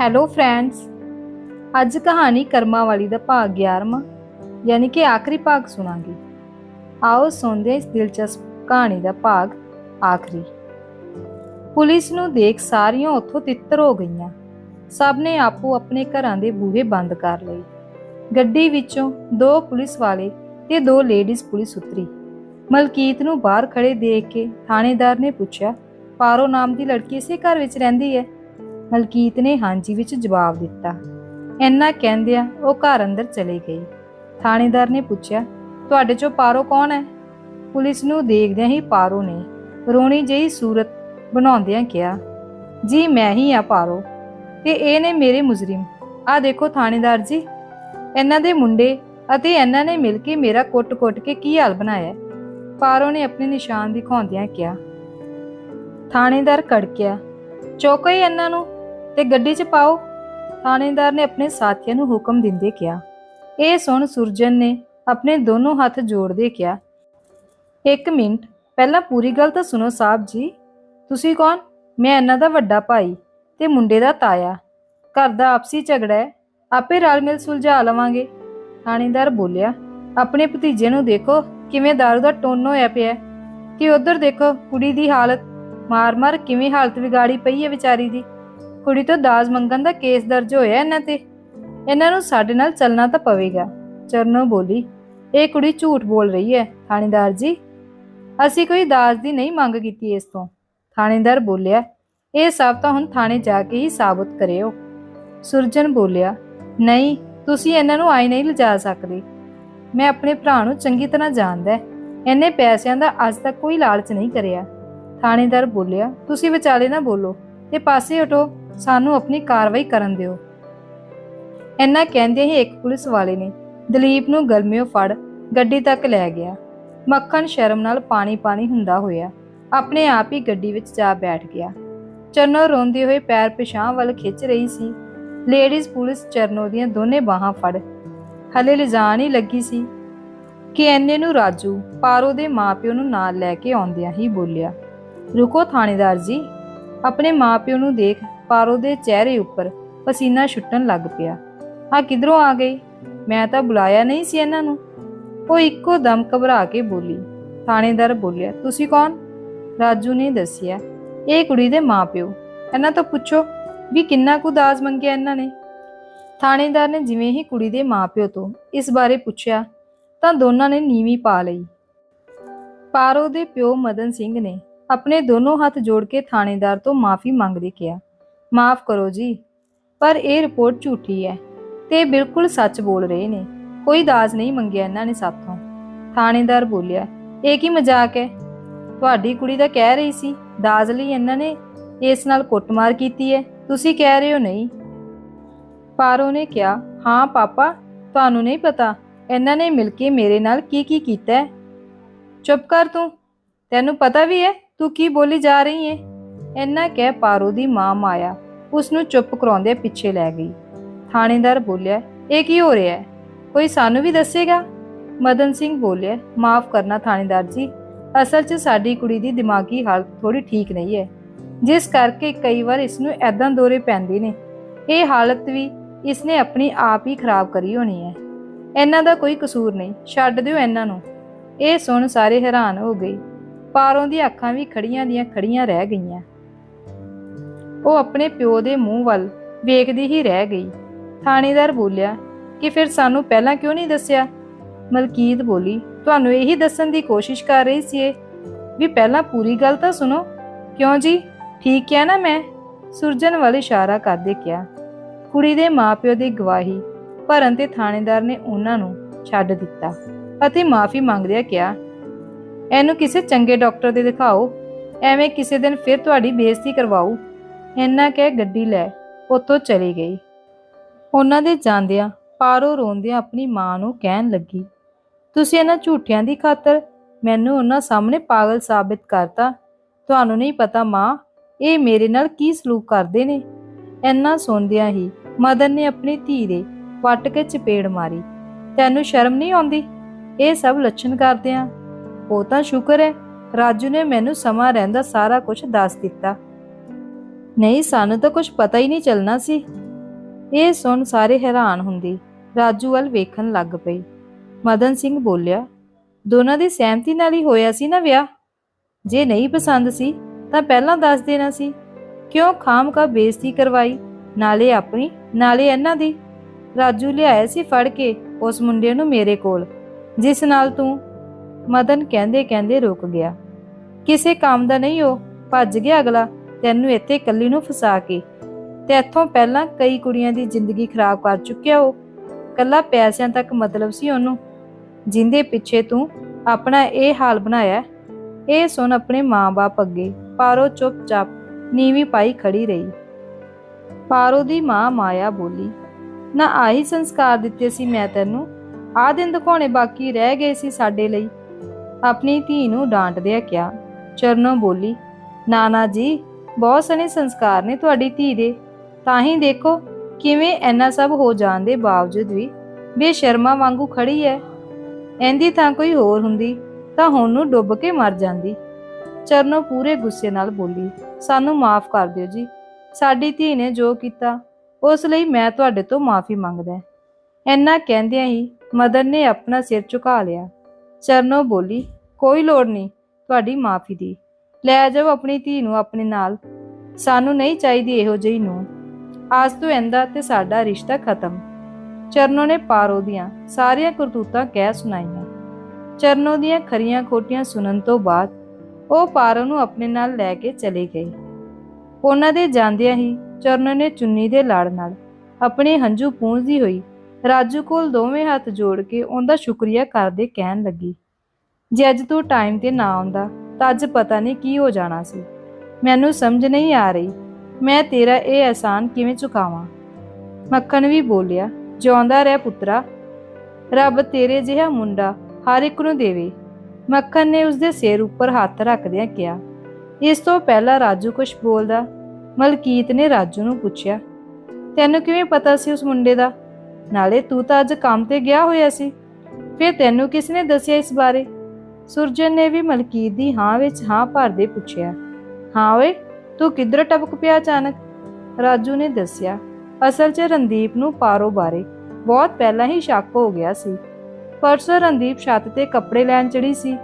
Hello friends ਅੱਜ ਕਹਾਣੀ ਕਰਮਾਂ ਵਾਲੀ ਦਾ ਭਾਗ 11ਵਾਂ ਯਾਨੀ ਕਿ ਆਖਰੀ ਭਾਗ ਸੁਣਾਂਗੇ। ਆਓ ਸੁਣਦੇ ਹਾਂ ਇਸ ਦਿਲਚਸਪ ਕਹਾਣੀ ਦਾ ਭਾਗ ਆਖਰੀ। ਪੁਲਿਸ ਨੂੰ ਦੇਖ ਸਾਰੀਆਂ ਉੱਥੋਂ ਤਿੱਤਰ ਹੋ ਗਈਆਂ। ਸਭ ਨੇ ਆਪੋ ਆਪਣੇ ਘਰਾਂ ਦੇ ਬੂਹੇ ਬੰਦ ਕਰ ਲਏ। ਗੱਡੀ ਵਿੱਚੋਂ ਦੋ ਪੁਲਿਸ ਵਾਲੇ ਤੇ ਦੋ ਲੇਡੀਜ਼ ਪੁਲਿਸ ਉਤਰੀ। ਮਲਕੀਤ ਨੂੰ ਬਾਹਰ ਖੜੇ ਦੇਖ ਕੇ ਥਾਣੇਦਾਰ ਨੇ ਪੁੱਛਿਆ, ਪਾਰੋ ਨਾਮ ਦੀ ਲੜਕੀ ਇਸੇ ਘਰ ਵਿੱਚ ਰਹਿੰਦੀ ਹੈ? ਮਲਕੀਤ ਨੇ ਹਾਂਜੀ ਵਿੱਚ ਜਵਾਬ ਦਿੱਤਾ। ਇੰਨਾ ਕਹਿੰਦਿਆਂ ਉਹ ਘਰ ਅੰਦਰ ਚਲੇ ਗਈ। ਥਾਣੇਦਾਰ ਨੇ ਪੁੱਛਿਆ, ਤੁਹਾਡੇ ਚੋਂ ਪਾਰੋ ਕੌਣ ਹੈ? ਪੁਲਿਸ ਨੂੰ ਦੇਖਦਿਆਂ ਹੀ ਪਾਰੋ ਨੇ ਰੋਣੀ ਜਿਹੀ ਸੂਰਤ ਬਣਾਉਂਦਿਆਂ ਕਿਹਾ, ਜੀ, ਮੈਂ ਹੀ ਆ ਪਾਰੋ। ਤੇ ਇਹ ਨੇ ਮੇਰੇ ਮੁਜਰਿਮ। ਆ ਦੇਖੋ ਥਾਣੇਦਾਰ ਜੀ। ਇਹਨਾਂ ਦੇ ਮੁੰਡੇ ਅਤੇ ਇਹਨਾਂ ਨੇ ਮਿਲ ਕੇ ਮੇਰਾ ਕੁੱਟ-ਕੁੱਟ ਕੇ ਕੀ ਹਾਲ ਬਣਾਇਆ? ਪਾਰੋ ਨੇ ਆਪਣੇ ਨਿਸ਼ਾਨ ਦਿਖਾਉਂਦਿਆਂ ਕਿਹਾ। ਥਾਣੇਦਾਰ ਕੜਕਿਆ, ਚੋਕੋ ਹੀ ਇਹਨਾਂ ਨੂੰ। ਤੇ ਗੱਡੀ 'ਚ ਪਾਓ। ਥਾਣੇਦਾਰ ਨੇ ਆਪਣੇ ਸਾਥੀਆਂ ਨੂੰ ਹੁਕਮ ਦਿੰਦੇ ਕਿਹਾ। ਇਹ ਸੁਣ ਸੁਰਜਨ ਨੇ ਆਪਣੇ ਦੋਨੋਂ ਹੱਥ ਜੋੜਦੇ ਕਿਹਾ, ਇੱਕ ਮਿੰਟ, ਪਹਿਲਾਂ ਪੂਰੀ ਗੱਲ ਤਾਂ ਸੁਣੋ ਸਾਹਿਬ ਜੀ। ਤੁਸੀਂ ਕੌਣ? ਮੈਂ ਇਹਨਾਂ ਦਾ ਵੱਡਾ ਭਾਈ ਤੇ ਮੁੰਡੇ ਦਾ ਤਾਇਆ। ਘਰ ਦਾ ਆਪਸੀ ਝਗੜਾ ਹੈ। ਆਪੇ ਰਲ ਮਿਲ ਸੁਲਝਾ ਲਵਾਂਗੇ। ਥਾਣੇਦਾਰ ਬੋਲਿਆ, ਆਪਣੇ ਭਤੀਜੇ ਨੂੰ ਦੇਖੋ, ਕਿਵੇਂ ਦਾਰੂ ਦਾ ਟੋਨ ਹੋਇਆ ਪਿਆ ਹੈ। ਤੇ ਉਧਰ ਦੇਖੋ, ਕੁੜੀ ਦੀ ਹਾਲਤ। ਮਾਰ-ਮਾਰ ਕਿਵੇਂ ਹਾਲਤ ਵਿਗਾੜੀ ਪਈ ਹੈ ਵਿਚਾਰੀ ਦੀ। ਕੁੜੀ ਤੋਂ ਦਾਜ ਮੰਗਣ ਦਾ ਕੇਸ ਦਰਜ ਹੋਇਆ ਇਹਨਾਂ ਤੇ। ਇਹਨਾਂ ਨੂੰ ਸਾਡੇ ਨਾਲ ਚੱਲਣਾ ਤਾਂ ਪਵੇਗਾ। ਚਰਨੋ ਬੋਲੀ, ਇਹ ਕੁੜੀ ਝੂਠ ਬੋਲ ਰਹੀ ਹੈ, ਥਾਣੇਦਾਰ ਜੀ। ਅਸੀਂ ਕੋਈ ਦਾਜ ਦੀ ਨਹੀਂ ਮੰਗ ਕੀਤੀ ਇਸ ਤੋਂ। ਥਾਣੇਦਾਰ ਬੋਲਿਆ, ਇਹ ਸਭ ਤਾਂ ਹੁਣ ਥਾਣੇ ਜਾ ਕੇ ਹੀ ਸਾਬਤ ਕਰਿਓ। ਸੁਰਜਨ ਬੋਲਿਆ, ਨਹੀਂ, ਤੁਸੀਂ ਇਹਨਾਂ ਨੂੰ ਆਈ ਨਹੀਂ ਲਿਜਾ ਸਕਦੇ। ਮੈਂ ਆਪਣੇ ਭਰਾ ਨੂੰ ਚੰਗੀ ਤਰ੍ਹਾਂ ਜਾਣਦਾ ਇਹਨੇ ਪੈਸਿਆਂ ਦਾ ਅੱਜ ਤੱਕ ਕੋਈ ਲਾਲਚ ਨਹੀਂ ਕਰਿਆ। ਥਾਣੇਦਾਰ ਬੋਲਿਆ, ਤੁਸੀਂ ਵਿਚਾਲੇ ਨਾ ਬੋਲੋ। ਤੇ ਪਾਸੇ ਹਟੋ। ਸਾਨੂੰ ਆਪਣੀ ਕਾਰਵਾਈ ਕਰਨ ਦਿਓ। ਇੰਨਾ ਕਹਿੰਦੇ ਹੀ ਇੱਕ ਪੁਲਿਸ ਵਾਲੇ ਨੇ ਦਲੀਪ ਨੂੰ ਗਰਮਿਓ ਫੜ ਗੱਡੀ ਤੱਕ ਲੈ ਗਿਆ। ਮੱਖਣ ਸ਼ਰਮ ਨਾਲ ਪਾਣੀ ਪਾਣੀ ਹੁੰਦਾ ਹੋਇਆ ਆਪਣੇ ਆਪ ਹੀ ਗੱਡੀ ਵਿੱਚ ਜਾ ਬੈਠ ਗਿਆ। ਚਰਨੋ ਰੋਂਦੇ ਹੋਏ ਪੈਰ ਪਿਛਾਂ ਵੱਲ ਖਿੱਚ ਰਹੀ ਸੀ। ਲੇਡੀਜ਼ ਪੁਲਿਸ ਚਰਨੋ ਦੀਆਂ ਦੋਨੇ ਬਾਹਾਂ ਫੜ। ਹਲੇ ਲਿਜਾਣ ਹੀ ਲੱਗੀ ਸੀ ਕਿ ਐਨੇ ਨੂੰ ਰਾਜੂ ਪਾਰੋ ਦੇ ਮਾਪਿਓ ਨੂੰ ਨਾਲ ਲੈ ਕੇ ਆਉਂਦਿਆਂ ਹੀ ਬੋਲਿਆ, ਰੁਕੋ ਥਾਣੇਦਾਰ ਜੀ, ਆਪਣੇ ਮਾਪਿਓ ਨੂੰ ਦੇਖ ਪਾਰੋ ਦੇ ਚਿਹਰੇ ਉੱਪਰ ਪਸੀਨਾ ਛੁੱਟਣ ਲੱਗ ਪਿਆ। ਹਾਂ ਕਿਧਰੋਂ ਆ ਗਈ? ਮੈਂ ਤਾਂ ਬੁਲਾਇਆ ਨਹੀਂ ਸੀ ਇਹਨਾਂ ਨੂੰ। ਉਹ ਇੱਕੋ ਦਮ ਘਬਰਾ ਕੇ ਬੋਲੀ। ਥਾਣੇਦਾਰ ਬੋਲਿਆ, ਤੁਸੀਂ ਕੌਣ? ਰਾਜੂ ਨੇ ਦੱਸਿਆ, ਇਹ ਕੁੜੀ ਦੇ ਮਾਪਿਓ। ਇਹਨਾਂ ਤੋਂ ਪੁੱਛੋ ਵੀ ਕਿੰਨਾ ਕੁ ਦਾਜ ਮੰਗਿਆ ਇਹਨਾਂ ਨੇ? ਥਾਣੇਦਾਰ ਨੇ ਜਿਵੇਂ ਹੀ ਕੁੜੀ ਦੇ ਮਾਪਿਓ ਤੋਂ ਇਸ ਬਾਰੇ ਪੁੱਛਿਆ, ਤਾਂ ਦੋਨਾਂ ਨੇ ਨੀਵੀਂ ਪਾ ਲਈ। ਪਾਰੋ ਦੇ ਪਿਓ ਮਦਨ ਸਿੰਘ ਨੇ ਆਪਣੇ ਦੋਨੋਂ ਹੱਥ ਜੋੜ ਕੇ ਥਾਣੇਦਾਰ ਤੋਂ ਮਾਫੀ ਮੰਗਦੇ ਕਿਹਾ। ਮਾਫ ਕਰੋ ਜੀ। ਪਰ ਇਹ ਰਿਪੋਰਟ ਝੂਠੀ ਹੈ ਤੇ ਬਿਲਕੁਲ ਸੱਚ ਬੋਲ ਰਹੇ ਨੇ। ਕੋਈ ਦਾਜ ਨਹੀਂ ਮੰਗਿਆ ਇਹਨਾਂ ਨੇ ਸਾਥੋਂ। ਥਾਣੇਦਾਰ ਬੋਲਿਆ, ਇਹ ਕੀ ਮਜ਼ਾਕ ਹੈ? ਤੁਹਾਡੀ ਕੁੜੀ ਤਾਂ ਕਹਿ ਰਹੀ ਸੀ, ਦਾਜ ਲਈ ਇਹਨਾਂ ਨੇ, ਇਸ ਨਾਲ ਕੁੱਟਮਾਰ ਕੀਤੀ ਹੈ। ਤੁਸੀਂ ਕਹਿ ਰਹੇ ਹੋ ਨਹੀਂ? ਪਾਰੋ ਨੇ ਕਿਹਾ, ਹਾਂ ਪਾਪਾ, ਤੁਹਾਨੂੰ ਨਹੀਂ ਪਤਾ, ਇਹਨਾਂ ਨੇ ਮਿਲ ਕੇ ਮੇਰੇ ਨਾਲ ਕੀ ਕੀ ਕੀਤਾ ਚੁੱਪ ਕਰ ਤੂੰ। ਤੈਨੂੰ ਪਤਾ ਵੀ ਹੈ, ਤੂੰ ਕੀ ਬੋਲੀ ਜਾ ਰਹੀ ਹੈ ਇੰਨਾ ਕਹਿ ਪਾਰੋ ਦੀ ਮਾਂ ਮਾਇਆ ਉਸ ਨੂੰ ਚੁੱਪ ਕਰਾਉਂਦੇ ਪਿੱਛੇ ਲੈ ਗਈ। ਥਾਣੇਦਾਰ ਬੋਲਿਆ, ਇਹ ਕੀ ਹੋ ਰਿਹਾ ਹੈ? ਕੋਈ ਸਾਨੂੰ ਵੀ ਦੱਸੇਗਾ? ਮਦਨ ਸਿੰਘ ਬੋਲਿਆ, ਮਾਫ ਕਰਨਾ ਥਾਣੇਦਾਰ ਜੀ, ਅਸਲ 'ਚ ਸਾਡੀ ਕੁੜੀ ਦੀ ਦਿਮਾਗੀ ਹਾਲਤ ਥੋੜੀ ਠੀਕ ਨਹੀਂ ਹੈ। ਜਿਸ ਕਰਕੇ ਕਈ ਵਾਰ ਇਸ ਨੂੰ ਐਦਾਂ ਦੌਰੇ ਪੈਂਦੇ ਨੇ। ਇਹ ਹਾਲਤ ਵੀ ਇਸਨੇ ਆਪਣੀ ਆਪ ਹੀ ਖਰਾਬ ਕਰੀ ਹੋਣੀ ਹੈ। ਇਹਨਾਂ ਦਾ ਕੋਈ ਕਸੂਰ ਨਹੀਂ, ਛੱਡ ਦਿਓ ਇਹਨਾਂ ਨੂੰ। ਇਹ ਸੁਣ ਸਾਰੇ ਹੈਰਾਨ ਹੋ ਗਏ। ਪਾਰੋਂ ਦੀ ਅੱਖਾਂ ਵੀ ਖੜੀਆਂ ਦੀਆਂ ਖੜੀਆਂ ਰਹਿ ਗਈਆਂ। ਉਹ ਆਪਣੇ ਪਿਓ ਦੇ ਮੂੰਹ ਵੱਲ ਵੇਖਦੀ ਹੀ ਰਹਿ ਗਈ। ਥਾਣੇਦਾਰ ਬੋਲਿਆ, ਕਿ ਫਿਰ ਸਾਨੂੰ ਪਹਿਲਾਂ ਕਿਉਂ ਨਹੀਂ ਦੱਸਿਆ? ਮਲਕੀਤ ਬੋਲੀ, ਤੁਹਾਨੂੰ ਇਹੀ ਦੱਸਣ ਦੀ ਕੋਸ਼ਿਸ਼ ਕਰ ਰਹੀ ਸੀ ਇਹ? ਵੀ ਪਹਿਲਾਂ ਪੂਰੀ ਗੱਲ ਤਾਂ ਸੁਣੋ? ਕਿਉਂ ਜੀ? ਠੀਕ ਕਿਹਾ ਨਾ ਮੈਂ? ਸੁਰਜਨ ਵੱਲ ਇਸ਼ਾਰਾ ਕਰਦੇ ਕਿਹਾ। ਕੁੜੀ ਦੇ ਮਾਪਿਓ ਦੀ ਗਵਾਹੀ ਭਰਨ ਤੇ ਥਾਣੇਦਾਰ ਨੇ ਉਹਨਾਂ ਨੂੰ ਛੱਡ ਦਿੱਤਾ ਅਤੇ ਮਾਫੀ ਮੰਗਦਿਆਂ ਕਿਹਾ, ਇਹਨੂੰ ਕਿਸੇ ਚੰਗੇ ਡਾਕਟਰ ਦੇ ਦਿਖਾਓ। ਐਵੇਂ ਕਿਸੇ ਦਿਨ ਫਿਰ ਤੁਹਾਡੀ ਬੇਇੱਜ਼ਤੀ ਕਰਵਾਉ ਇੰਨਾ ਕਹਿ ਗੱਡੀ ਲੈ, ਉੱਥੋਂ ਚਲੀ ਗਈ। ਉਹਨਾਂ ਦੇ ਜਾਂਦਿਆਂ ਪਾਰੋ ਰੋਂਦਿਆਂ ਆਪਣੀ ਮਾਂ ਨੂੰ ਕਹਿਣ ਲੱਗੀ, ਤੁਸੀਂ ਇਹਨਾਂ ਝੂਠਿਆਂ ਦੀ ਖਾਤਰ ਮੈਨੂੰ ਉਹਨਾਂ ਸਾਹਮਣੇ ਪਾਗਲ ਸਾਬਿਤ ਕਰਤਾ। ਤੁਹਾਨੂੰ ਨਹੀਂ ਪਤਾ ਮਾਂ, ਇਹ ਮੇਰੇ ਨਾਲ ਕੀ ਸਲੂਕ ਕਰਦੇ ਨੇ? ਇੰਨਾ ਸੁਣਦਿਆਂ ਹੀ ਮਦਨ ਨੇ ਆਪਣੀ ਧੀ ਦੇ ਵੱਟ ਕੇ ਚਪੇੜ ਮਾਰੀ। ਤੈਨੂੰ ਸ਼ਰਮ ਨਹੀਂ ਆਉਂਦੀ? ਇਹ ਸਭ ਲੱਛਣ ਕਰਦਿਆਂ ਉਹ ਤਾਂ ਸ਼ੁਕਰ ਹੈ ਰਾਜੂ ਨੇ ਮੈਨੂੰ ਸਮਾਂ ਰਹਿੰਦਾ ਸਾਰਾ ਕੁਝ ਦੱਸ ਦਿੱਤਾ। ਨਹੀਂ, ਸਾਨੂੰ ਤਾਂ ਕੁਝ ਪਤਾ ਹੀ ਨਹੀਂ ਚੱਲਣਾ ਸੀ। ਇਹ ਸੁਣ ਸਾਰੇ ਹੈਰਾਨ ਹੁੰਦੇ ਰਾਜੂ ਵੱਲ ਵੇਖਣ ਲੱਗ ਪਈ ਮਦਨ ਸਿੰਘ ਬੋਲਿਆ, ਦੋਨਾਂ ਦੀ ਸਹਿਮਤੀ ਨਾਲ ਹੀ ਹੋਇਆ ਸੀ ਨਾ ਵਿਆਹ? ਜੇ ਨਹੀਂ ਪਸੰਦ ਸੀ, ਤਾਂ ਪਹਿਲਾਂ ਦੱਸ ਦੇਣਾ ਸੀ। ਕਿਉਂ ਖਾਮ ਕਾ ਬੇਇੱਜ਼ਤੀ ਕਰਵਾਈ? ਨਾਲੇ ਆਪਣੀ, ਨਾਲੇ ਇਹਨਾਂ ਦੀ? ਰਾਜੂ ਲਿਆਇਆ ਸੀ ਫੜ ਕੇ ਉਸ ਮੁੰਡੇ ਨੂੰ ਮੇਰੇ ਕੋਲ। ਜਿਸ ਨਾਲ ਤੂੰ? ਮਦਨ ਕਹਿੰਦੇ ਕਹਿੰਦੇ ਰੁਕ ਗਿਆ। ਕਿਸੇ ਕੰਮ ਦਾ ਨਹੀਂ ਉਹ ਭੱਜ ਗਿਆ ਅਗਲਾ। ਤੈਨੂੰ ਇੱਥੇ ਇਕੱਲੀ ਨੂੰ ਫਸਾ ਕੇ ਤੇ ਇੱਥੋਂ ਪਹਿਲਾਂ ਕਈ ਕੁੜੀਆਂ ਦੀ ਜ਼ਿੰਦਗੀ ਖਰਾਬ ਕਰ ਚੁੱਕਿਆ ਉਹ। ਕੱਲਾ ਪੈਸਿਆਂ ਤੱਕ ਮਤਲਬ ਸੀ ਉਹਨੂੰ, ਜਿੰਦੇ ਪਿੱਛੇ ਤੂੰ ਆਪਣਾ ਇਹ ਹਾਲ ਬਣਾਇਆ। ਇਹ ਸੁਣ ਆਪਣੇ ਮਾਂ-ਬਾਪ ਅੱਗੇ ਪਾਰੋ ਚੁੱਪਚਾਪ ਨੀਵੀਂ ਪਾਈ ਖੜੀ ਰਹੀ। ਪਾਰੋ ਦੀ ਮਾਂ ਮਾਇਆ ਬੋਲੀ, ਨਾ ਆਹੀ ਸੰਸਕਾਰ ਦਿੱਤੇ ਸੀ ਮੈਂ ਤੈਨੂੰ ਆ ਦਿਨ ਦਿਖਾਉਣੇ ਬਾਕੀ ਰਹਿ ਗਏ ਸੀ ਸਾਡੇ ਲਈ। ਆਪਣੀ ਧੀ ਨੂੰ ਡਾਂਟਦਿਆਂ ਕਿਹਾ। ਚਰਨੋ ਬੋਲੀ, ਨਾਨਾ ਜੀ ਬਹੁਤ ਸਨੇ ਸੰਸਕਾਰ ਨੇ ਤੁਹਾਡੀ ਧੀ ਦੇ। ਤਾਂ ਹੀ ਦੇਖੋ ਕਿਵੇਂ ਐਨਾ ਸਭ ਹੋ ਜਾਣ ਦੇ ਬਾਵਜੂਦ ਵੀ ਬੇਸ਼ਰਮਾ ਵਾਂਗੂ ਖੜੀ ਐ। ਐਂਦੀ ਤਾਂ ਕੋਈ ਹੋਰ ਹੁੰਦੀ, ਤਾਂ ਹੁਣ ਨੂੰ ਡੁੱਬ ਕੇ ਮਰ ਜਾਂਦੀ। ਚਰਨੋ ਪੂਰੇ ਗੁੱਸੇ ਨਾਲ ਬੋਲੀ, ਸਾਨੂੰ ਮਾਫ ਕਰ ਦਿਓ ਜੀ। ਸਾਡੀ ਧੀ ਨੇ ਜੋ ਕੀਤਾ, ਉਸ ਲਈ ਮੈਂ ਤੁਹਾਡੇ ਤੋਂ ਮਾਫੀ ਮੰਗਦਾ ਐਨਾ ਕਹਿੰਦਿਆਂ ਹੀ ਮਦਰ ਨੇ ਆਪਣਾ ਸਿਰ ਝੁਕਾ ਲਿਆ। ਚਰਨੋ ਬੋਲੀ, ਕੋਈ ਲੋੜ ਨਹੀਂ, ਤੁਹਾਡੀ ਮਾਫੀ ਦੀ। ਲੈ ਜਾਓ ਆਪਣੀ ਧੀ ਨੂੰ ਆਪਣੇ ਨਾਲ। ਸਾਨੂੰ ਨਹੀਂ ਚਾਹੀਦੀ ਇਹੋ ਜਿਹੀ ਨੂੰ ਆਜ ਤੋਂ ਇਹਦਾ ਤੇ ਸਾਡਾ ਰਿਸ਼ਤਾ ਖਤਮ। ਚਰਨੋ ਨੇ ਪਾਰੋ ਦੀਆਂ ਸਾਰੀਆਂ ਕਰਤੂਤਾਂ ਕਹਿ ਸੁਣਾਈਆਂ। ਚਰਨੋ ਦੀਆਂ ਖਰੀਆਂ ਖੋਟੀਆਂ ਸੁਣਨ ਤੋਂ ਬਾਅਦ ਉਹ ਪਾਰੋ ਨੂੰ ਆਪਣੇ ਨਾਲ ਲੈ ਕੇ ਚਲੇ ਗਏ। ਉਹਨਾਂ ਦੇ ਜਾਂਦਿਆਂ ਹੀ ਚਰਨੋ ਨੇ ਚੁੰਨੀ ਦੇ ਲੜ ਨਾਲ ਆਪਣੇ ਹੰਝੂ ਪੂੰਝਦੀ ਹੋਈ ਰਾਜੂ ਕੋਲ ਦੋਵੇਂ ਹੱਥ ਜੋੜ ਕੇ ਉਹਦਾ ਸ਼ੁਕਰੀਆ ਕਰਦੇ ਕਹਿਣ ਲੱਗੀ। ਜੇ ਅੱਜ ਤੂੰ ਟਾਈਮ ਤੇ ਨਾ ਆਉਂਦਾ ਤਾਂ ਅੱਜ ਪਤਾ ਨਹੀਂ ਕੀ ਹੋ ਜਾਣਾ ਸੀ। ਮੈਨੂੰ ਸਮਝ ਨਹੀਂ ਆ ਰਹੀ, ਮੈਂ ਤੇਰਾ ਇਹ ਅਹਿਸਾਨ ਕਿਵੇਂ ਚੁਕਾਵਾਂ? ਮੱਖਣ ਵੀ ਬੋਲਿਆ, ਜਿਉਂਦਾ ਰਹਿ ਪੁੱਤਰਾ, ਰੱਬ ਤੇਰੇ ਜਿਹਾ ਮੁੰਡਾ ਹਰ ਇੱਕ ਨੂੰ ਦੇਵੇ। ਮੱਖਣ ਨੇ ਉਸਦੇ ਸਿਰ ਉੱਪਰ ਹੱਥ ਰੱਖਦਿਆਂ ਕਿਹਾ, ਇਸ ਤੋਂ ਪਹਿਲਾਂ ਰਾਜੂ ਕੁਝ ਬੋਲਦਾ? ਮਲਕੀਤ ਨੇ ਰਾਜੂ ਨੂੰ ਪੁੱਛਿਆ, ਤੈਨੂੰ ਕਿਵੇਂ ਪਤਾ ਸੀ ਉਸ ਮੁੰਡੇ ਦਾ? ਨਾਲੇ ਤੂੰ ਤਾਂ ਅੱਜ ਕੰਮ ਤੇ ਗਿਆ ਹੋਇਆ ਸੀ, ਫਿਰ ਤੈਨੂੰ ਕਿਸ ਨੇ ਦੱਸਿਆ ਇਸ ਬਾਰੇ? ਸੁਰਜਨ ਨੇ ਵੀ ਮਲਕੀਤ ਦੀ ਹਾਂ ਵਿੱਚ ਹਾਂ ਭਰਦੇ ਪੁੱਛਿਆ, ਹਾਂ ਓਏ, ਤੂੰ ਕਿੱਧਰ ਟਪਕ ਪਿਆ ਅਚਾਨਕ? ਰਾਜੂ ਨੇ ਦੱਸਿਆ, ਅਸਲ 'ਚ ਰਣਦੀਪ ਨੂੰ ਪਾਰੋ ਬਾਰੇ। ਬਹੁਤ ਪਹਿਲਾਂ ਹੀ ਸ਼ੱਕ ਹੋ ਗਿਆ ਸੀ। ਪਰਸੋਂ ਰਣਦੀਪ ਛੱਤ ਤੇ ਕੱਪੜੇ ਲੈਣ ਚੜੀ ਸੀ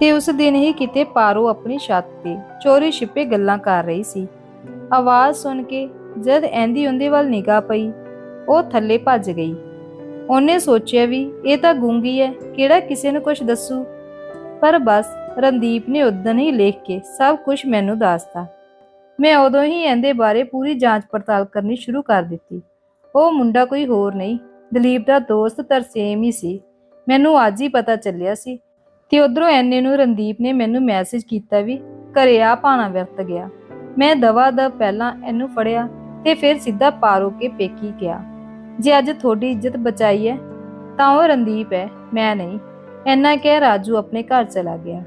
ਤੇ ਉਸ ਦਿਨ ਹੀ ਕਿਤੇ ਪਾਰੋ ਆਪਣੀ ਛੱਤ ਤੇ ਚੋਰੀ ਛਿਪੇ ਗੱਲਾਂ ਕਰ ਰਹੀ ਸੀ। ਆਵਾਜ਼ ਸੁਣ ਕੇ ਜਦ ਐਂਦੀ ਉਹਦੇ ਵੱਲ ਨਿਗਾਹ ਪਈ, ਉਹ ਥੱਲੇ ਭੱਜ ਗਈ। ਉਹਨੇ ਸੋਚਿਆ ਵੀ ਇਹ ਤਾਂ ਗੂੰਗੀ ਹੈ ਕਿਹੜਾ ਕਿਸੇ ਨੂੰ ਕੁਝ ਦੱਸੂ? ਪਰ ਬਸ ਰਣਦੀਪ ਨੇ ਉਦੋਂ ਹੀ ਲਿਖ ਕੇ ਸਭ ਕੁਝ ਮੈਨੂੰ ਦੱਸਤਾ। ਮੈਂ ਉਦੋਂ ਹੀ ਇਹਦੇ ਬਾਰੇ ਪੂਰੀ ਜਾਂਚ ਪੜਤਾਲ ਕਰਨੀ ਸ਼ੁਰੂ ਕਰ ਦਿੱਤੀ। ਉਹ ਮੁੰਡਾ ਕੋਈ ਹੋਰ ਨਹੀਂ, ਦਲੀਪ ਦਾ ਦੋਸਤ ਤਰਸੇਮ ਹੀ ਸੀ। ਮੈਨੂੰ ਅੱਜ ਹੀ ਪਤਾ ਚੱਲਿਆ ਸੀ ਤੇ ਉਧਰੋਂ ਐਨੇ ਨੂੰ ਰਣਦੀਪ ਨੇ ਮੈਨੂੰ ਮੈਸੇਜ ਕੀਤਾ ਵੀ ਘਰੇ ਆ ਪਾਣਾ ਵਰਤ ਗਿਆ। ਮੈਂ ਦਵਾ ਦਾ ਪਹਿਲਾਂ ਇਹਨੂੰ ਫੜਿਆ ਤੇ ਫਿਰ ਸਿੱਧਾ ਪਾਰੋ ਕੇ ਪੇਕੀ ਗਿਆ। ਜੇ ਅੱਜ ਤੁਹਾਡੀ ਇੱਜ਼ਤ ਬਚਾਈ ਹੈ, ਤਾਂ ਉਹ ਰਣਦੀਪ ਹੈ, ਮੈਂ ਨਹੀਂ। ਐਨਾ ਕਹਿ ਰਾਜੂ ਆਪਣੇ ਘਰ ਚਲਾ ਗਿਆ।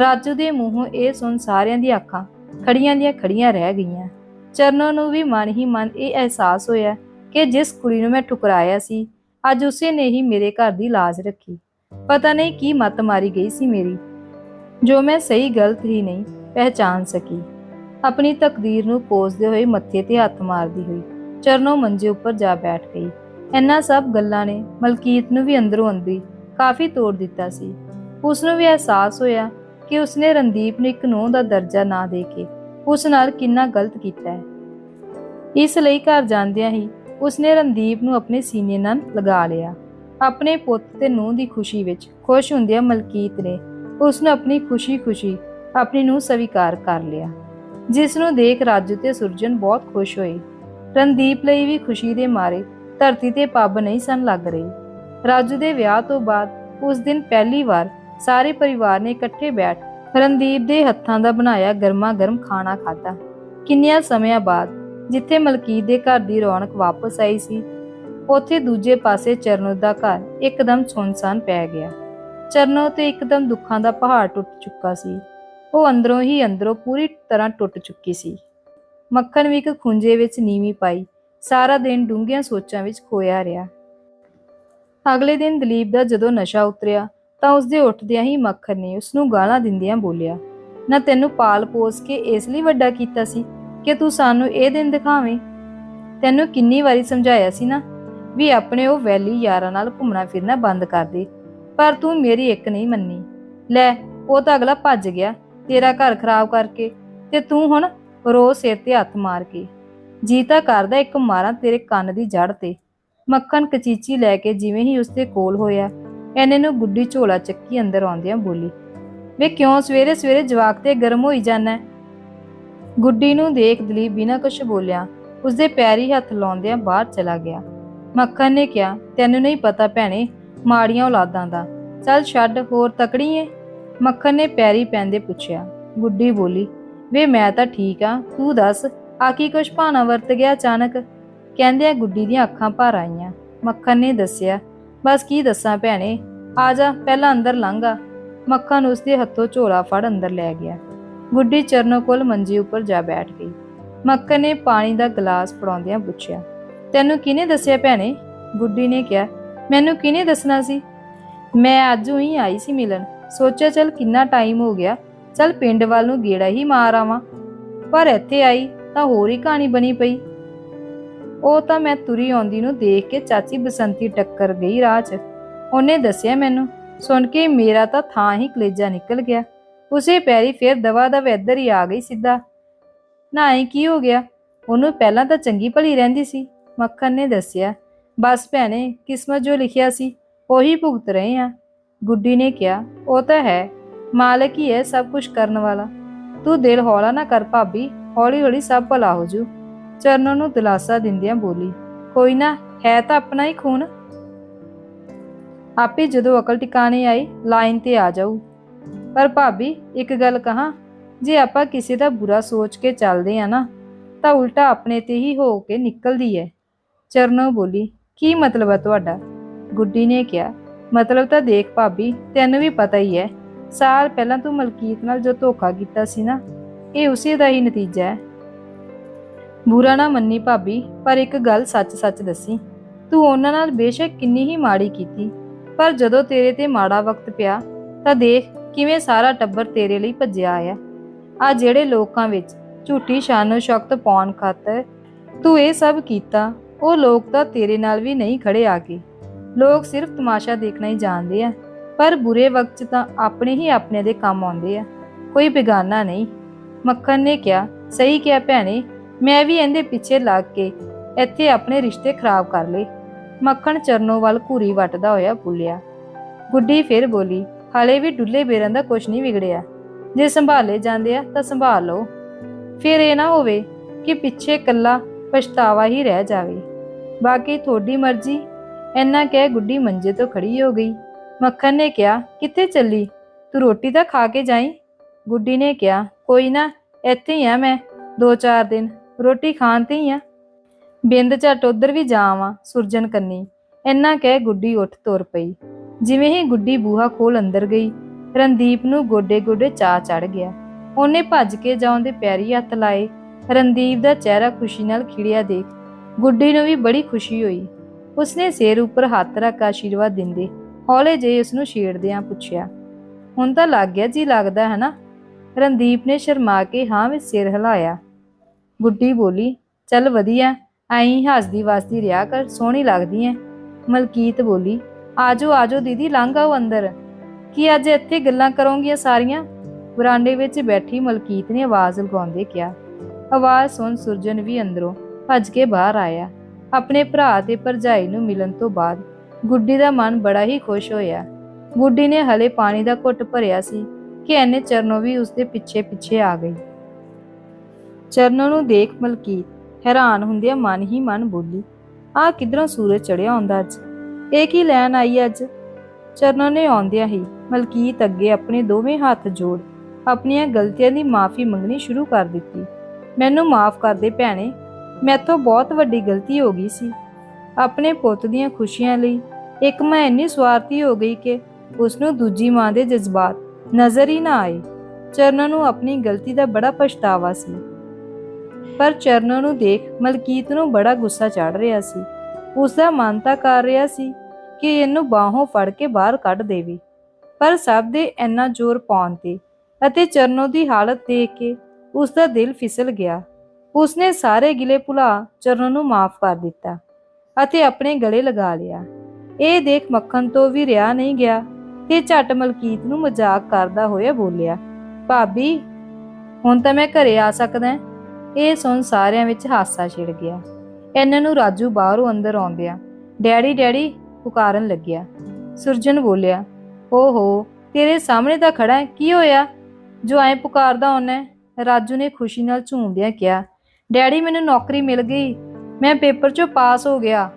ਰਾਜੂ ਦੇ ਮੂੰਹੋਂ ਇਹ ਸੁਣ ਸਾਰਿਆਂ ਦੀਆਂ ਅੱਖਾਂ ਖੜੀਆਂ ਦੀਆਂ ਖੜੀਆਂ ਰਹਿ ਗਈਆਂ। ਚਰਨੋ ਨੂੰ ਵੀ ਮਨ ਹੀ ਮਨ ਇਹ ਅਹਿਸਾਸ ਹੋਇਆ ਕਿ ਜਿਸ ਕੁੜੀ ਨੂੰ ਮੈਂ ਠੁਕਰਾਇਆ ਸੀ, ਅੱਜ ਉਸੇ ਨੇ ਹੀ ਮੇਰੇ ਘਰ ਦੀ ਲਾਜ ਰੱਖੀ। ਪਤਾ ਨਹੀਂ ਕੀ ਮੱਤ ਮਾਰੀ ਗਈ ਸੀ ਮੇਰੀ, ਜੋ ਮੈਂ ਸਹੀ ਗਲਤ ਹੀ ਨਹੀਂ ਪਹਿਚਾਨ ਸਕੀ। ਆਪਣੀ ਤਕਦੀਰ ਨੂੰ ਕੋਸਦੇ ਹੋਏ ਮੱਥੇ ਤੇ ਹੱਥ ਮਾਰਦੀ ਹੋਈ। ਚਰਨੋ ਮੰਜੇ ਉੱਪਰ ਜਾ ਬੈਠ ਗਈ। ਇੰਨਾ ਸਭ ਗੱਲਾਂ ਨੇ ਮਲਕੀਤ ਨੂੰ ਵੀ ਅੰਦਰੋਂ ਅੰਦਰੀ ਕਾਫੀ ਤੋੜ ਦਿੱਤਾ ਸੀ। ਉਸ ਨੂੰ ਵੀ ਅਹਿਸਾਸ ਹੋਇਆ ਕਿ ਉਸਨੇ ਰਣਦੀਪ ਨੂੰ ਇੱਕ ਨੂੰਹ ਦਾ ਦਰਜਾ ਨਾ ਦੇ ਕੇ ਉਸ ਨਾਲ ਕਿੰਨਾ ਗਲਤ ਕੀਤਾ ਹੈ। ਇਸ ਲਈ ਘਰ ਜਾਂਦਿਆਂ ਹੀ ਉਸਨੇ ਰਣਦੀਪ ਨੂੰ ਆਪਣੇ ਸੀਨੇ ਨਾਲ ਲਗਾ ਲਿਆ। ਆਪਣੇ ਪੁੱਤ ਤੇ ਨੂੰਹ ਦੀ ਖੁਸ਼ੀ ਵਿੱਚ ਖੁਸ਼ ਹੁੰਦਿਆਂ ਮਲਕੀਤ ਨੇ ਉਸ ਨੂੰ ਆਪਣੀ ਖੁਸ਼ੀ-ਖੁਸ਼ੀ ਆਪਣੀ ਨੂੰਹ ਸਵੀਕਾਰ ਕਰ ਲਿਆ, ਜਿਸ ਨੂੰ ਦੇਖ ਰਾਜੂ ਤੇ ਸੁਰਜਨ ਬਹੁਤ ਖੁਸ਼ ਹੋਏ। ਰਣਦੀਪ ਲਈ ਵੀ ਖੁਸ਼ੀ ਦੇ ਮਾਰੇ, ਧਰਤੀ ਤੇ ਪੱਬ ਨਹੀਂ ਸਨ ਲੱਗ ਰਹੀ। ਰਾਜੂ ਦੇ ਵਿਆਹ ਤੋਂ ਬਾਅਦ ਉਸ ਦਿਨ ਪਹਿਲੀ ਵਾਰ ਸਾਰੇ ਪਰਿਵਾਰ ਨੇ ਇਕੱਠੇ ਬੈਠ ਰਣਦੀਪ ਦੇ ਹੱਥਾਂ ਦਾ ਬਣਾਇਆ ਗਰਮਾ ਗਰਮ ਖਾਣਾ ਖਾਧਾ। ਕਿੰਨਿਆਂ ਸਮਿਆਂ ਬਾਅਦ ਜਿੱਥੇ ਮਲਕੀਤ ਦੇ ਘਰ ਦੀ ਰੌਣਕ ਵਾਪਸ ਆਈ ਸੀ, ਉੱਥੇ ਦੂਜੇ ਪਾਸੇ ਚਰਨੋ ਦਾ ਘਰ ਇੱਕਦਮ ਸੁੰਨਸਾਨ ਪੈ ਗਿਆ। ਚਰਨੋ ਤੇ ਇੱਕਦਮ ਦੁੱਖਾਂ ਦਾ ਪਹਾੜ ਟੁੱਟ ਚੁੱਕਾ ਸੀ। ਉਹ ਅੰਦਰੋਂ ਹੀ ਅੰਦਰੋਂ ਪੂਰੀ ਤਰ੍ਹਾਂ ਟੁੱਟ ਚੁੱਕੀ ਸੀ। ਮੱਖਣ ਵੀ ਇੱਕ ਖੁੰਝੇ ਵਿੱਚ ਨੀਵੀਂ ਪਾਈ। ਸਾਰਾ ਦਿਨ ਡੂੰਘੀਆਂ ਸੋਚਾਂ ਵਿੱਚ ਖੋਇਆ ਰਿਹਾ। ਅਗਲੇ ਦਿਨ ਦਲੀਪ ਦਾ ਜਦੋਂ ਨਸ਼ਾ ਉਤਰਿਆ, ਤਾਂ ਉਸਦੇ ਉੱਠਦਿਆਂ ਹੀ ਮੱਖਣ ਨੇ ਉਸ ਨੂੰ ਗਾਲਾਂ ਦਿੰਦਿਆਂ ਬੋਲਿਆ, ਨਾ ਤੈਨੂੰ ਪਾਲ ਪੋਸ ਕੇ ਇਸ ਲਈ ਵੱਡਾ ਕੀਤਾ ਸੀ ਕਿ ਤੂੰ ਸਾਨੂੰ ਇਹ ਦਿਨ ਦਿਖਾਵੇਂ? ਤੈਨੂੰ ਕਿੰਨੀ ਵਾਰੀ ਸਮਝਾਇਆ ਸੀ ਨਾ ਵੀ ਆਪਣੇ ਉਹ ਵੈਲੀ ਯਾਰਾਂ ਨਾਲ ਘੁੰਮਣਾ ਫਿਰਨਾ ਬੰਦ ਕਰ ਦੇ, ਪਰ ਤੂੰ ਮੇਰੀ ਇੱਕ ਨਹੀਂ ਮੰਨੀ। ਲੈ, ਉਹ ਤਾਂ ਅਗਲਾ ਭੱਜ ਗਿਆ, ਤੇਰਾ ਘਰ ਖਰਾਬ ਕਰਕੇ ਤੇ ਤੂੰ ਹੁਣ ਰੋਜ਼ ਸਿਰ ਤੇ ਹੱਥ ਮਾਰ ਕੇ, ਜੀਤਾ ਕਰਦਾ ਇੱਕ ਮਾਰਾਂ ਤੇਰੇ ਕੰਨ ਦੀ ਜੜ ਤੇ, ਮੱਖਣ ਕਚੀਚੀ ਲੈ ਕੇ ਜਿਵੇਂ ਹੀ ਉਸਦੇ ਕੋਲ ਹੋਇਆ ਐਨੇ ਨੂੰ ਗੁੱਡੀ ਝੋਲਾ ਚੱਕੀ ਅੰਦਰ ਆਉਂਦਿਆਂ ਬੋਲੀ, ਵੇ ਕਿਉਂ ਸਵੇਰੇ ਸਵੇਰੇ ਜਵਾਕ ਤੇ ਗਰਮ ਹੋਈ ਜਾਂਦਾ ਗੁੱਡੀ ਨੂੰ ਦੇਖ ਦਲੀਪ ਬਿਨਾਂ ਕੁਝ ਬੋਲਿਆ, ਉਸਦੇ ਪੈਰੀ ਹੱਥ ਲਾਉਂਦਿਆਂ ਬਾਹਰ ਚਲਾ ਗਿਆ। ਮੱਖਣ ਨੇ ਕਿਹਾ, ਤੈਨੂੰ ਨਹੀਂ ਪਤਾ ਭੈਣੇ, ਮਾੜੀਆਂ ਔਲਾਦਾਂ ਦਾ, ਚੱਲ ਛੱਡ, ਹੋਰ ਤਕੜੀ ਏ? ਮੱਖਣ ਨੇ ਪੈਰੀ ਪੈਂਦੇ ਪੁੱਛਿਆ, ਗੁੱਡੀ ਬੋਲੀ ਵੇ ਮੈਂ ਤਾਂ ਠੀਕ ਆ, ਤੂੰ ਦੱਸ, ਆ ਕੀ ਕੁਛ ਭਾਣਾ ਵਰਤ ਗਿਆ ਅਚਾਨਕ? ਕਹਿੰਦਿਆਂ ਗੁੱਡੀ ਦੀਆਂ ਅੱਖਾਂ ਭਰ ਆਈਆਂ, ਮੱਖਣ ਨੇ ਦੱਸਿਆ, ਬਸ ਕੀ ਦੱਸਾਂ ਭੈਣੇ, ਆ ਜਾ, ਪਹਿਲਾਂ ਅੰਦਰ ਲੰਘਾ ਆ। ਮੱਖਣ ਉਸਦੇ ਹੱਥੋਂ ਝੋਲਾ ਫੜ ਅੰਦਰ ਲੈ ਗਿਆ। ਗੁੱਡੀ ਚਰਨੋ ਕੋਲ ਮੰਜੀ ਉੱਪਰ ਜਾ ਬੈਠ ਗਈ। ਮੱਖਣ ਨੇ ਪਾਣੀ ਦਾ ਗਲਾਸ ਫੜਾਉਂਦਿਆਂ ਪੁੱਛਿਆ, ਤੈਨੂੰ ਕਿਹਨੇ ਦੱਸਿਆ ਭੈਣੇ? ਗੁੱਡੀ ਨੇ ਕਿਹਾ, ਮੈਨੂੰ ਕਿਹਨੇ ਦੱਸਣਾ ਸੀ? ਮੈਂ ਅੱਜ ਹੀ ਆਈ ਸੀ ਮਿਲਣ, ਸੋਚਿਆ ਚਲ ਕਿੰਨਾ ਟਾਈਮ ਹੋ ਗਿਆ ਚਲ ਪਿੰਡ ਵੱਲ ਨੂੰ ਗੇੜਾ ਹੀ ਮਾਰ ਆਵਾਂ। ਪਰ ਇੱਥੇ ਆਈ ਤਾਂ ਹੋਰ ਹੀ ਕਹਾਣੀ ਬਣੀ ਪਈ। ਉਹ ਤਾਂ ਮੈਂ ਤੁਰੀ ਆਉਂਦੀ ਨੂੰ ਦੇਖ ਕੇ ਚਾਚੀ ਬਸੰਤੀ ਟੱਕਰ ਗਈ ਰਾਹ 'ਚ। ਉਹਨੇ ਦੱਸਿਆ ਮੈਨੂੰ, ਸੁਣ ਕੇ ਮੇਰਾ ਤਾਂ ਥਾਂ ਹੀ ਕਲੇਜਾ ਨਿਕਲ ਗਿਆ। ਉਸੇ ਪੈਰੀ ਫੇਰ ਦਵਾ ਦਵ ਇੱਧਰ ਹੀ ਆ ਗਈ ਸਿੱਧਾ। ਨਾ ਹੀ ਕੀ ਹੋ ਗਿਆ? ਉਹਨੂੰ ਪਹਿਲਾਂ ਤਾਂ ਚੰਗੀ ਭਲੀ ਰਹਿੰਦੀ ਸੀ। ਮੱਖਣ ਨੇ ਦੱਸਿਆ, ਬਸ ਭੈਣੇ, ਕਿਸਮਤ ਜੋ ਲਿਖਿਆ ਸੀ, ਉਹੀ ਭੁਗਤ ਰਹੇ ਆ। ਗੁੱਡੀ ਨੇ ਕਿਹਾ, ਉਹ ਤਾਂ ਹੈ ਮਾਲਕ ਹੀ ਹੈ ਸਭ ਕੁਝ ਕਰਨ ਵਾਲਾ। ਤੂੰ ਦਿਲ ਹੌਲਾ ਨਾ ਕਰ ਭਾਬੀ ਹੌਲੀ ਹੌਲੀ ਸਭ ਭਲਾ ਹੋ ਜੂ। ਚਰਨੋਂ ਨੂੰ ਦਿਲਾਸਾ ਦਿੰਦਿਆਂ ਬੋਲੀ, ਕੋਈ ਨਾ, ਹੈ ਤਾਂ ਆਪਣਾ ਹੀ ਖੂਨ। ਆਪੇ ਜਦੋਂ ਅਕਲ ਟਿਕਾਣੇ ਆਈ, ਲਾਈਨ ਤੇ ਆ ਜਾਊ। ਪਰ ਭਾਬੀ, ਇੱਕ ਗੱਲ ਕਹਾਂ, ਜੇ ਆਪਾਂ ਕਿਸੇ ਦਾ ਬੁਰਾ ਸੋਚ ਕੇ ਚੱਲਦੇ ਆ ਨਾ, ਤਾਂ ਉਲਟਾ ਆਪਣੇ ਤੇ ਹੀ ਹੋ ਕੇ ਨਿਕਲਦੀ ਹੈ ਚਰਨੋ ਬੋਲੀ, ਕੀ ਮਤਲਬ ਹੈ ਤੁਹਾਡਾ? ਗੁੱਡੀ ਨੇ ਕਿਹਾ, ਮਤਲਬ ਤਾਂ ਦੇਖ ਭਾਬੀ, ਤੈਨੂੰ ਵੀ ਪਤਾ ਹੀ ਹੈ ਸਾਲ ਪਹਿਲਾਂ ਤੂੰ ਮਲਕੀਤ ਨਾਲ ਜੋ ਧੋਖਾ ਕੀਤਾ ਸੀ ਨਾ, ਇਹ ਉਸੇ ਦਾ ਹੀ ਨਤੀਜਾ ਹੈ। ਬੁਰਾ ਨਾ ਮੰਨੀ ਭਾਬੀ, ਪਰ ਇੱਕ ਗੱਲ ਸੱਚ-ਸੱਚ ਦੱਸੀ। ਤੂੰ ਉਹਨਾਂ ਨਾਲ ਬੇਸ਼ੱਕ ਕਿੰਨੀ ਹੀ ਮਾੜੀ ਕੀਤੀ, ਪਰ ਜਦੋਂ ਤੇਰੇ ਤੇ ਮਾੜਾ ਵਕਤ ਪਿਆ, ਤਾਂ ਦੇਖ ਕਿਵੇਂ ਸਾਰਾ ਟੱਬਰ ਤੇਰੇ ਲਈ ਭੱਜਿਆ ਆਇਆ। ਆ ਜਿਹੜੇ ਲੋਕਾਂ ਵਿੱਚ ਝੂਠੀ ਸ਼ਾਨੋ ਸ਼ਕਤ ਪਾਉਣ ਖਾਤਰ ਤੂੰ ਇਹ ਸਭ ਕੀਤਾ, ਉਹ ਲੋਕ ਤਾਂ ਤੇਰੇ ਨਾਲ ਵੀ ਨਹੀਂ ਖੜੇ ਆ ਕੇ। ਲੋਕ ਸਿਰਫ ਤਮਾਸ਼ਾ ਦੇਖਣਾ ਹੀ ਜਾਣਦੇ ਆ। ਪਰ ਬੁਰੇ ਵਕਤ 'ਚ ਤਾਂ ਆਪਣੇ ਹੀ ਆਪਣੇ ਦੇ ਕੰਮ ਆਉਂਦੇ ਆ। ਕੋਈ ਬਿਗਾਨਾ ਨਹੀਂ। ਮੱਖਣ ਨੇ ਕਿਹਾ, ਸਹੀ ਕਿਹਾ ਭੈਣੇ, ਮੈਂ ਵੀ ਇਹਦੇ ਪਿੱਛੇ ਲੱਗ ਕੇ ਇੱਥੇ ਆਪਣੇ ਰਿਸ਼ਤੇ ਖਰਾਬ ਕਰ ਲਏ। ਮੱਖਣ ਚਰਨੋਂ ਵੱਲ ਘੂਰੀ ਵੱਟਦਾ ਹੋਇਆ ਬੁੱਲਿਆ। ਗੁੱਡੀ ਫਿਰ ਬੋਲੀ, ਹਾਲੇ ਵੀ ਡੁੱਲੇ ਬੇਰਾਂ ਦਾ ਕੁਝ ਨਹੀਂ ਵਿਗੜਿਆ। ਜੇ ਸੰਭਾਲੇ ਜਾਂਦੇ ਆ ਤਾਂ ਸੰਭਾਲ ਲਓ। ਫਿਰ ਇਹ ਨਾ ਹੋਵੇ ਕਿ ਪਿੱਛੇ ਇਕੱਲਾ ਪਛਤਾਵਾ ਹੀ ਰਹਿ ਜਾਵੇ। ਬਾਕੀ ਤੁਹਾਡੀ ਮਰਜ਼ੀ। ਇੰਨਾ ਕਹਿ ਗੁੱਡੀ ਮੰਜੇ ਤੋਂ ਖੜੀ ਹੋ ਗਈ। ਮੱਖਣ ਨੇ ਕਿਹਾ, ਕਿੱਥੇ ਚੱਲੀ? ਤੂੰ ਰੋਟੀ ਤਾਂ ਖਾ ਕੇ ਜਾਈ? ਗੁੱਡੀ ਨੇ ਕਿਹਾ, ਕੋਈ ਨਾ, ਇੱਥੇ ਹੀ ਆ ਮੈਂ, ਦੋ ਚਾਰ ਦਿਨ, ਰੋਟੀ ਖਾਣ ਤੇ ਹੀ ਆ। ਬਿੰਦ ਝੱਟ ਉਧਰ ਵੀ ਜਾਵਾਂ ਸੁਰਜਨ ਕੰਨੀ। ਇੰਨਾ ਕਹਿ ਗੁੱਡੀ ਉੱਠ ਤੁਰ ਪਈ। ਜਿਵੇਂ ਹੀ ਗੁੱਡੀ ਬੂਹਾ ਖੋਲ ਅੰਦਰ ਗਈ, ਰਣਦੀਪ ਨੂੰ ਗੋਡੇ ਗੋਡੇ ਚਾ ਚੜ ਗਿਆ। ਉਹਨੇ ਭੱਜ ਕੇ ਜਾਉਂਦੇ ਪੈਰੀ ਹੱਥ ਲਾਏ। ਰਣਦੀਪ ਦਾ ਚਿਹਰਾ ਖੁਸ਼ੀ ਨਾਲ ਖਿੜਿਆ ਦੇਖ, ਗੁੱਡੀ ਨੂੰ ਵੀ ਬੜੀ ਖੁਸ਼ੀ ਹੋਈ। ਉਸਨੇ ਸਿਰ ਉੱਪਰ ਹੱਥ ਰੱਖ ਆਸ਼ੀਰਵਾਦ ਦਿੰਦੇ ਹੌਲੇ ਜੇ ਉਸ ਨੂੰ ਛੇੜਦਿਆਂ ਪੁੱਛਿਆ, ਹੁਣ ਤਾਂ ਲੱਗ ਗਿਆ ਜੀ ਲੱਗਦਾ ਹੈ ਨਾ ਰਣਦੀਪ ਨੇ ਸ਼ਰਮਾ ਕੇ ਹਾਂ ਵਿੱਚ ਸਿਰ ਹਿਲਾਇਆ। ਗੁੱਡੀ ਬੋਲੀ, ਚੱਲ ਵਧੀਆ, ਐਂ ਹੱਸਦੀ ਵਸਦੀ ਰਿਹਾ ਕਰ, ਸੋਹਣੀ ਲੱਗਦੀ ਐ। ਮਲਕੀਤ ਬੋਲੀ, ਆਜੋ ਆਜੋ ਦੀਦੀ, ਲੰਘ ਆਓ ਅੰਦਰ। ਕੀ ਅੱਜ ਇੱਥੇ ਗੱਲਾਂ ਕਰੋਂਗੀਆਂ ਸਾਰੀਆਂ? ਬਰਾਂਡੇ ਵਿੱਚ ਬੈਠੀ ਮਲਕੀਤ ਨੇ ਆਵਾਜ਼ ਲਗਾਉਂਦੇ ਕਿਹਾ। ਆਵਾਜ਼ ਸੁਣ ਸੁਰਜਨ ਵੀ ਅੰਦਰੋਂ ਭੱਜ ਕੇ ਬਾਹਰ ਆਇਆ। ਆਪਣੇ ਭਰਾ ਤੇ ਭਰਜਾਈ ਨੂੰ ਮਿਲਣ ਤੋਂ ਬਾਅਦ ਗੁੱਡੀ ਦਾ ਮਨ ਬੜਾ ਹੀ ਖੁਸ਼ ਹੋਇਆ। ਗੁੱਡੀ ਨੇ ਹਲੇ ਪਾਣੀ ਦਾ ਘੁੱਟ ਭਰਿਆ ਸੀ ਕਿ ਐਨੇ ਚਰਨੋ ਵੀ ਉਸਦੇ ਪਿੱਛੇ ਪਿੱਛੇ ਆ ਗਈ। ਚਰਨੋ ਨੂੰ ਦੇਖ ਮਲਕੀਤ ਹੈਰਾਨ ਹੁੰਦਿਆਂ ਮਨ ਹੀ ਮਨ ਬੋਲੀ ਆ ਕਿਧਰੋਂ ਸੂਰਜ ਚੜਿਆ ਆਉਂਦਾ ਅੱਜ? ਇਹ ਕੀ ਲੈਣ ਆਈ ਅੱਜ? ਚਰਨੋ ਨੇ ਆਉਂਦਿਆਂ ਹੀ ਮਲਕੀਤ ਅੱਗੇ ਆਪਣੇ ਦੋਵੇਂ ਹੱਥ ਜੋੜ ਆਪਣੀਆਂ ਗਲਤੀਆਂ ਦੀ ਮਾਫੀ ਮੰਗਣੀ ਸ਼ੁਰੂ ਕਰ ਦਿੱਤੀ। ਮੈਨੂੰ ਮਾਫ ਕਰ ਦੇ ਭੈਣੇ, ਮੈਥੋਂ ਬਹੁਤ ਵੱਡੀ ਗਲਤੀ ਹੋ ਗਈ ਸੀ। ਆਪਣੇ ਪੁੱਤ ਦੀਆਂ ਖੁਸ਼ੀਆਂ ਲਈ। ਇੱਕ ਮਾਂ ਇੰਨੀ ਸਵਾਰਥੀ ਹੋ ਗਈ ਕਿ ਉਸ ਨੂੰ ਦੂਜੀ ਮਾਂ ਦੇ ਜਜ਼ਬਾਤ ਨਜ਼ਰ ਹੀ ਨਾ ਆਏ। ਚਰਨੋ ਨੂੰ ਆਪਣੀ ਗਲਤੀ ਦਾ ਬੜਾ ਪਛਤਾਵਾ ਸੀ। ਪਰ ਚਰਨੋ ਨੂੰ ਦੇਖ ਮਲਕੀਤ ਨੂੰ ਬੜਾ ਗੁੱਸਾ ਚੜ ਰਿਹਾ ਸੀ। ਉਸ ਦਾ ਮਨ ਤਾਂ ਕਰ ਰਿਹਾ ਸੀ ਕਿ ਇਹਨੂੰ ਬਾਹੋਂ ਫੜ ਕੇ ਬਾਹਰ ਕੱਢ ਦੇਵੇ। ਪਰ ਸਭ ਦੇ ਇੰਨਾ ਜ਼ੋਰ ਪਾਉਣ ਤੇ ਅਤੇ ਚਰਨੋ ਦੀ ਹਾਲਤ ਦੇਖ ਕੇ ਉਸ ਦਾ ਦਿਲ ਫਿਸਲ ਗਿਆ। ਉਸਨੇ ਸਾਰੇ ਗਿਲੇ ਭੁਲਾ ਚਰਨੋ ਨੂੰ ਮਾਫ ਕਰ ਦਿੱਤਾ। ਅਤੇ ਆਪਣੇ ਗਲੇ ਲਗਾ ਲਿਆ। ਇਹ ਦੇਖ ਮੱਖਣ ਤੋਂ ਵੀ ਰਿਹਾ ਨਹੀਂ ਗਿਆ ਤੇ ਝਟ ਮਲਕੀਤ ਨੂੰ ਮਜ਼ਾਕ ਕਰਦਾ ਹੋਇਆ ਬੋਲਿਆ, ਭਾਬੀ, ਹੁਣ ਤਾਂ ਮੈਂ ਘਰੇ ਆ ਸਕਦਾ ਇਹ ਸੁਣ ਸਾਰਿਆਂ ਵਿੱਚ ਹਾਸਾ ਛਿੜ ਗਿਆ। ਇਹਨਾਂ ਨੂੰ ਰਾਜੂ ਬਾਹਰੋਂ ਅੰਦਰ ਆਉਂਦਿਆਂ ਡੈਡੀ ਡੈਡੀ ਪੁਕਾਰਨ ਲੱਗਿਆ। ਸੁਰਜਨ ਬੋਲਿਆ, ਓਹੋ, ਤੇਰੇ ਸਾਹਮਣੇ ਤਾਂ ਖੜਾ ਹੈ, ਕੀ ਹੋਇਆ? ਜੋ ਐ ਪੁਕਾਰਦਾ ਉਹਨੇ ਰਾਜੂ ਨੇ ਖੁਸ਼ੀ ਨਾਲ ਝੂਮਦਿਆਂ ਕਿਹਾ, ਡੈਡੀ, ਮੈਨੂੰ ਨੌਕਰੀ ਮਿਲ ਗਈ। ਮੈਂ ਪੇਪਰ 'ਚੋਂ ਪਾਸ ਹੋ ਗਿਆ।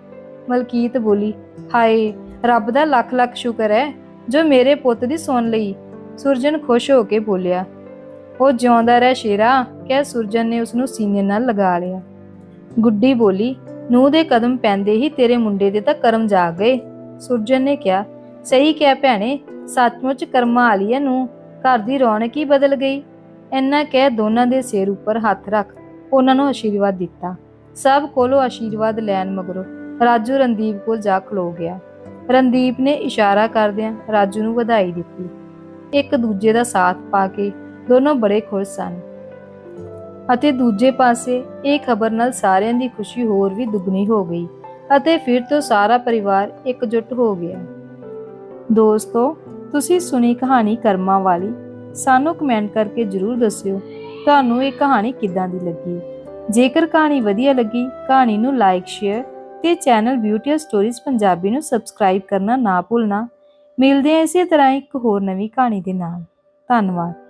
ਮਲਕੀਤ ਬੋਲੀ, ਹਾਏ, ਰੱਬ ਦਾ ਲੱਖ ਲੱਖ ਸ਼ੁਕਰ ਹੈ ਜੋ ਮੇਰੇ ਪੁੱਤ ਦੀ ਸੁਣ ਲਈ। ਸੁਰਜਨ ਖੁਸ਼ ਹੋ ਕੇ ਬੋਲਿਆ, ਉਹ ਜਿਉਂਦਾ ਰਹਿ ਸ਼ੇਰਾ, ਕਹਿ ਸੁਰਜਨ ਨੇ ਉਸ ਨੂੰ ਸੀਨੇ ਨਾਲ ਲਗਾ ਲਿਆ। ਗੁੱਡੀ ਬੋਲੀ ਨੂੰ ਦੇ ਕਦਮ ਪੈਂਦੇ ਹੀ ਤੇਰੇ ਮੁੰਡੇ ਦੇ ਤਾਂ ਕਰਮ ਜਾਗ ਗਏ। ਸੁਰਜਨ ਨੇ ਕਿਹਾ, ਸਹੀ ਕਿਹਾ ਭੈਣੇ, ਸੱਚਮੁੱਚ ਕਰਮਾਂ ਵਾਲੀ ਹੈ ਨੂੰ ਘਰ ਦੀ ਰੌਣਕ ਹੀ ਬਦਲ ਗਈ। ਇੰਨਾ ਕਹਿ ਦੋਨਾਂ ਦੇ ਸਿਰ ਉੱਪਰ ਹੱਥ ਰੱਖ, ਉਹਨਾਂ ਨੂੰ ਆਸ਼ੀਰਵਾਦ ਦਿੱਤਾ। ਸਭ ਕੋਲੋਂ ਆਸ਼ੀਰਵਾਦ ਲੈਣ ਮਗਰੋਂ ਰਾਜੂ ਰਣਦੀਪ ਕੋਲ ਜਾ ਖਲੋ ਗਿਆ। ਰਣਦੀਪ ਨੇ ਇਸ਼ਾਰਾ ਕਰਦਿਆਂ ਰਾਜੂ ਨੂੰ ਵਧਾਈ ਦਿੱਤੀ। ਇੱਕ ਦੂਜੇ ਦਾ ਸਾਥ ਪਾ ਕੇ ਦੋਨੋਂ ਬੜੇ ਖੁਸ਼ ਸਨ। ਅਤੇ ਦੂਜੇ ਪਾਸੇ ਇਹ ਖਬਰ ਨਾਲ ਸਾਰਿਆਂ ਦੀ ਖੁਸ਼ੀ ਹੋਰ ਵੀ ਦੁੱਗਣੀ ਹੋ ਗਈ ਅਤੇ ਫਿਰ ਤੋਂ ਸਾਰਾ ਪਰਿਵਾਰ ਇਕਜੁੱਟ ਹੋ ਗਿਆ। ਦੋਸਤੋ, ਤੁਸੀਂ ਸੁਣੀ ਕਹਾਣੀ ਕਰਮਾਂ ਵਾਲੀ। ਸਾਨੂੰ ਕਮੈਂਟ ਕਰਕੇ ਜਰੂਰ ਦੱਸਿਓ, ਤੁਹਾਨੂੰ ਇਹ ਕਹਾਣੀ ਕਿੱਦਾਂ ਦੀ ਲੱਗੀ? ਜੇਕਰ ਕਹਾਣੀ ਵਧੀਆ ਲੱਗੀ, ਕਹਾਣੀ ਨੂੰ ਲਾਈਕ ਸ਼ੇਅਰ ਤੇ ਚੈਨਲ ਬਿਊਟੀ ਸਟੋਰੀਜ਼ ਪੰਜਾਬੀ ਨੂੰ ਸਬਸਕ੍ਰਾਈਬ ਕਰਨਾ ਨਾ ਭੁੱਲਣਾ। ਮਿਲਦੇ ਹਾਂ ਇਸੇ ਤਰ੍ਹਾਂ ਇੱਕ ਹੋਰ ਨਵੀਂ ਕਹਾਣੀ ਦੇ ਨਾਲ। ਧੰਨਵਾਦ।